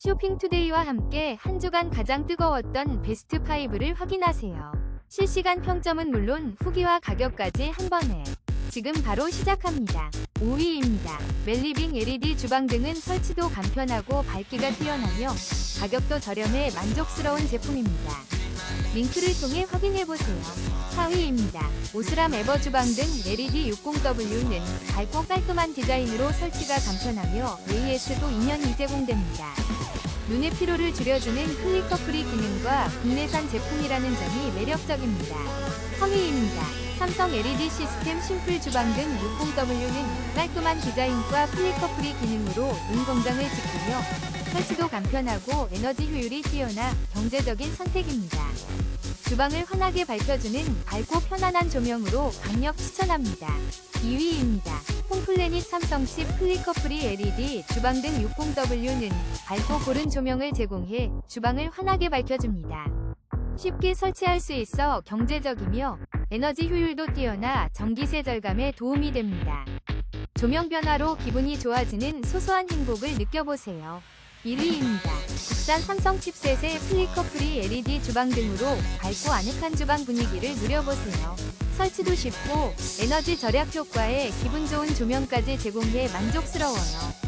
쇼핑투데이와 함께 한 주간 가장 뜨거웠던 베스트 5를 확인하세요. 실시간 평점은 물론 후기와 가격까지 한 번에. 지금 바로 시작합니다. 5위입니다. 멜리빙 LED 주방등은 설치도 간편하고 밝기가 뛰어나며 가격도 저렴해 만족스러운 제품입니다. 링크를 통해 확인해보세요. 4위입니다. 오스람 에버 주방 등 LED 60W는 밝고 깔끔한 디자인으로 설치가 간편하며 AS도 2년이 제공됩니다. 눈의 피로를 줄여주는 클리커 프리 기능과 국내산 제품이라는 점이 매력적입니다. 3위입니다. 삼성 LED 시스템 심플 주방 등 60W는 깔끔한 디자인과 플리커 프리 기능으로 눈 건강을 지키며 설치도 간편하고 에너지 효율이 뛰어나 경제적인 선택입니다. 주방을 환하게 밝혀주는 밝고 편안한 조명으로 강력 추천합니다. 2위입니다. 홈플래닛 삼성칩 플리커 프리 LED 주방 등 60W는 밝고 고른 조명을 제공해 주방을 환하게 밝혀줍니다. 쉽게 설치할 수 있어 경제적이며 에너지 효율도 뛰어나 전기세 절감에 도움이 됩니다. 조명 변화로 기분이 좋아지는 소소한 행복을 느껴보세요. 1위입니다. 국산 삼성 칩셋의 플리커 프리 LED 주방 등으로 밝고 아늑한 주방 분위기를 누려보세요. 설치도 쉽고 에너지 절약 효과에 기분 좋은 조명까지 제공해 만족스러워요.